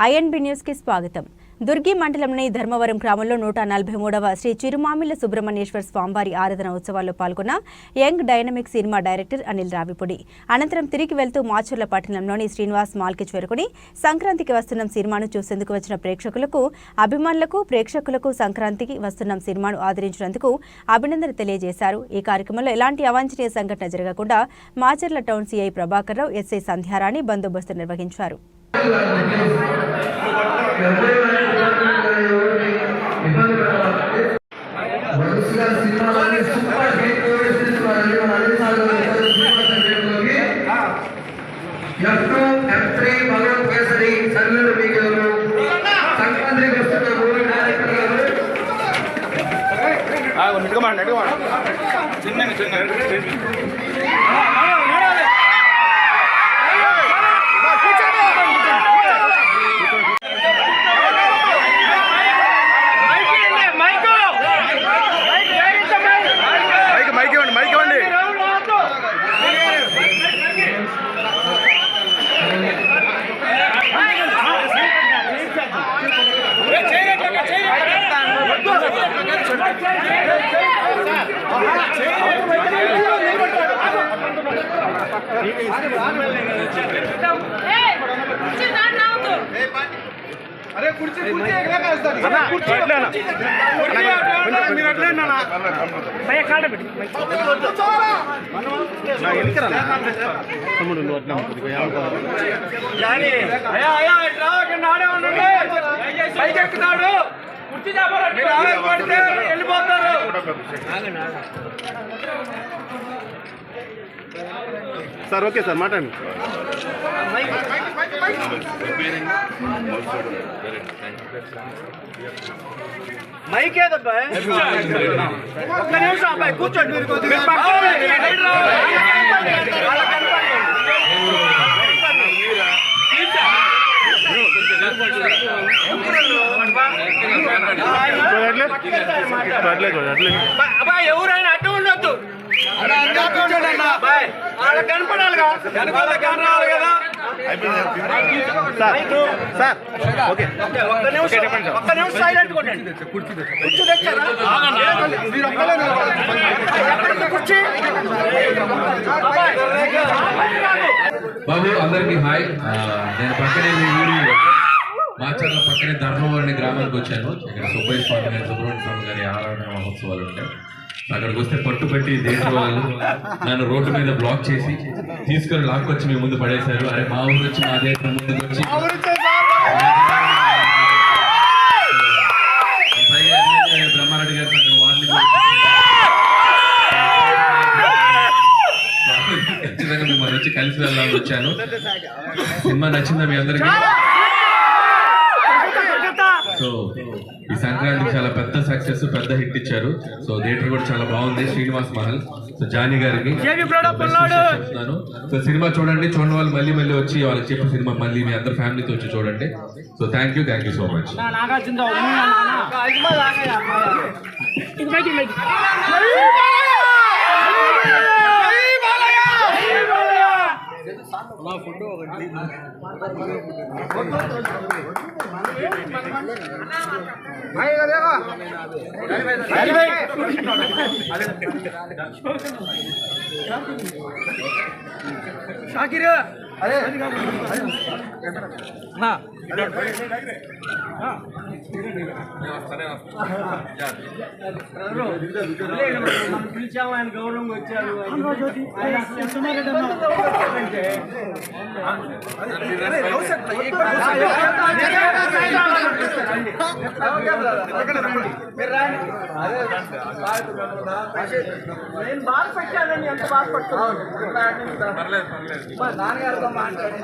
INB న్యూస్కి స్వాగతం. దుర్గి మండలంలోని ధర్మవరం గ్రామంలో నూట నలభై మూడవ శ్రీ చిరుమామిళ్ళ సుబ్రహ్మణ్యేశ్వర స్వామివారి ఆరాధన ఉత్సవాల్లో పాల్గొన్న young dynamic cinema director Anil Ravipudi. అనంతరం తిరిగి వెళ్తూ మాచర్ల పట్టణంలోని శ్రీనివాస్ మాల్కి చేరుకుని సంక్రాంతికి వస్తున్న సినిమాను చూసేందుకు వచ్చిన ప్రేక్షకులకు అభిమానులకు ప్రేక్షకులకు సంక్రాంతికి వస్తున్న సినిమాను ఆదరించినందుకు అభినందన తెలియజేశారు. ఈ కార్యక్రమంలో ఎలాంటి అవాంఛనీయ సంఘటన జరగకుండా Macherla town C I Prabhakar Rao S I Sandhyarani బందోబస్తు నిర్వహించారు. వరుసగా సినిమాలన్నీ సూపర్ హిట్ మూవీస్ వాళ్ళని మన అన్ని సార్లు వచ్చారు cinema సబ్జెక్టులోకి F two F three Bhagavanth Kesari సన్నడు మీ గారు సంక్రాంతికి వస్తున్న మూవీ డైరెక్టర్ గారు మైక్ మైక్ ఇవ్వండి మైక్ ఇవ్వండి సార్ ఓకే సార్ మాట్లాడండి మైకేదబ్బా ఒక్క నిమిషం అబ్బాయి కూర్చోండి మీరు పక్కన రండి. వాళ్ళ కనపడండి. అట్లే అట్లే అట్లే అబ్బా- అబ్బాయి ఎవరైనా అడ్డు ఉండొద్దు అబ్బాయి, వాళ్ళకి కనపడాలిగా వాళ్ళకి కనరావాలి కదా. సార్. సార్. ఓకే. ఒక్క నిమిషం. ఒక్క నిమిషం సైలెంట్ కొట్టండి కుర్చీ తెచ్చారా మీరు ఒక్కలే నిలబడాలి. ఎక్కడికి కుర్చీ? అబ్బాయి, బాబు అందరికి హాయ్. నేను పక్కనే మీ ఊరి మాచర్ల పక్కనే ధర్మవరం గ్రామానికి వచ్చాను. ఇక్కడ సుబ్బయ్య స్వామి గారి సుబ్రహ్మణ్య స్వామి గారి ఆరాధన మహోత్సవాలు ఉంటాయి. అక్కడికి వస్తే పట్టుబట్టి దేశ వాళ్ళు నన్ను రోడ్డు మీద బ్లాక్ చేసి తీసుకొని లాక్కొచ్చి మీ ముందు పడేశారు. అరే మా ఊరు వచ్చి మా దేశం ముందుకు వచ్చి బ్రహ్మారెడ్డి గారు ఖచ్చితంగా మిమ్మల్ని వచ్చి కలిసి వెళ్ళాలని వచ్చాను. సినిమా నచ్చిందా మీ అందరికి? సో ఈ సంక్రాంతికి చాలా పెద్ద సక్సెస్ పెద్ద హిట్ ఇచ్చారు. సో థియేటర్ కూడా చాలా బాగుంది. శ్రీనివాస్ మహల్. సో జానీ గారికి సో సినిమా చూడండి. చూడని వాళ్ళు మళ్ళీ మళ్ళీ వచ్చి వాళ్ళకి చెప్పి సినిమా మళ్ళీ మీ అందరు ఫ్యామిలీతో వచ్చి చూడండి. So thank you thank you so much నా ఫోటో ఒకటి షాకిర్ పిలిచాము ఆయన గౌరవంగా వచ్చారు నేను బాధ పెట్టానని ఎంత బాధ బాధపడుతున్నాను నాన్నగారితో మాట్లాడి.